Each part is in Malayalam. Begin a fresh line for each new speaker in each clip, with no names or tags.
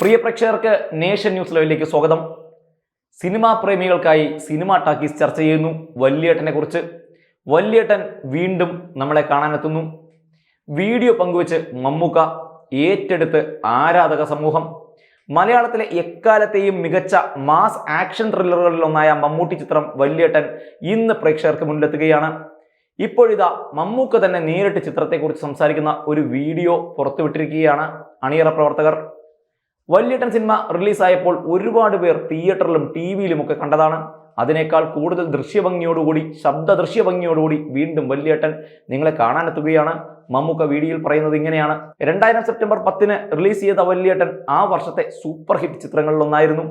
പ്രിയ പ്രേക്ഷകർക്ക് നേഷൻ ന്യൂസ് ലൈവിലേക്ക് സ്വാഗതം. സിനിമാ പ്രേമികൾക്കായി സിനിമ ടാക്കീസ് ചർച്ച ചെയ്യുന്നു വല്യേട്ടനെ കുറിച്ച്. വല്യേട്ടൻ വീണ്ടും നമ്മളെ കാണാനെത്തുന്നു. വീഡിയോ പങ്കുവച്ച് മമ്മൂക്ക ഏറ്റെടുത്ത് ആരാധക സമൂഹം. മലയാളത്തിലെ എക്കാലത്തെയും മികച്ച മാസ് ആക്ഷൻ ത്രില്ലറുകളിലൊന്നായ മമ്മൂട്ടി ചിത്രം വല്യേട്ടൻ ഇന്ന് പ്രേക്ഷകർക്ക് മുന്നിലെത്തുകയാണ്. ഇപ്പോഴിതാ മമ്മൂക്ക തന്നെ നേരിട്ട് ചിത്രത്തെക്കുറിച്ച് സംസാരിക്കുന്ന ഒരു വീഡിയോ പുറത്തുവിട്ടിരിക്കുകയാണ് അണിയറ പ്രവർത്തകർ. വല്യേട്ടൻ സിനിമ റിലീസായപ്പോൾ ഒരുപാട് പേർ തിയേറ്ററിലും ടി വിയിലും ഒക്കെ കണ്ടതാണ്. അതിനേക്കാൾ കൂടുതൽ ദൃശ്യഭംഗിയോടുകൂടി ശബ്ദ ദൃശ്യഭംഗിയോടുകൂടി വീണ്ടും വല്യേട്ടൻ നിങ്ങളെ കാണാനെത്തുകയാണ്. മമ്മൂക്ക വീഡിയോയിൽ പറയുന്നത് ഇങ്ങനെയാണ്. രണ്ടായിരം സെപ്റ്റംബർ പത്തിന് റിലീസ് ചെയ്ത വല്യേട്ടൻ ആ വർഷത്തെ സൂപ്പർ ഹിറ്റ് ചിത്രങ്ങളിലൊന്നായിരുന്നു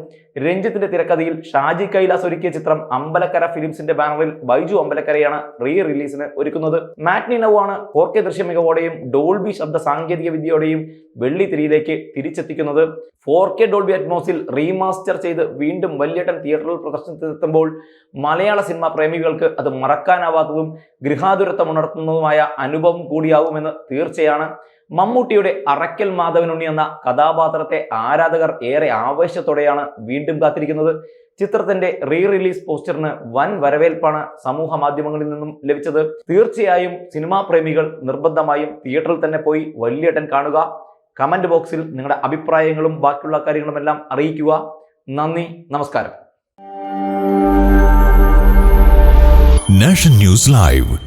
രഞ്ജിത്തിന്റെ തിരക്കഥയിൽ ഷാജി കൈലാസ് ഒരുക്കിയ ചിത്രം അമ്പലക്കര ഫിലിംസിന്റെ ബാനറിൽ ബൈജു അമ്പലക്കരയാണ് റീ റിലീസിന് ഒരുക്കുന്നത്. മാറ്റ്നി നൗ ആണ് ഫോർ കെ ദൃശ്യ മികവോടെയും ഡോൾബി ശബ്ദ സാങ്കേതിക വിദ്യയോടെയും വെള്ളിത്തിരിയിലേക്ക് തിരിച്ചെത്തിക്കുന്നത്. ഫോർ കെ ഡോൾബി അറ്റ്മോസിൽ റീമാസ്റ്റർ ചെയ്ത് വീണ്ടും വല്യേട്ടൻ തിയേറ്ററിൽ പ്രദർശനത്തിനെത്തുമ്പോൾ മലയാള സിനിമാ പ്രേമികൾക്ക് അത് മറക്കാനാവാത്തതും ഗൃഹാതുരത്വം ഉണർത്തുന്നതുമായ അനുഭവം കൂടിയാവുമെന്ന് തീർച്ചയാണ്. മമ്മൂട്ടിയുടെ അറക്കൽ മാധവനുണ്ണി എന്ന കഥാപാത്രത്തെ ആരാധകർ ഏറെ ആവേശത്തോടെയാണ് വീണ്ടും കാത്തിരിക്കുന്നത്. ചിത്രത്തിന്റെ റീ റിലീസ് പോസ്റ്ററിന് വൻ വരവേൽപ്പാണ് സമൂഹ മാധ്യമങ്ങളിൽ നിന്നും ലഭിച്ചത്. തീർച്ചയായും സിനിമാ പ്രേമികൾ നിർബന്ധമായും തിയേറ്ററിൽ തന്നെ പോയി വലിയട്ടൻ കാണുക. കമന്റ് ബോക്സിൽ നിങ്ങളുടെ അഭിപ്രായങ്ങളും ബാക്കിയുള്ള കാര്യങ്ങളുമെല്ലാം അറിയിക്കുക. നന്ദി നമസ്കാരം.
Nation news live.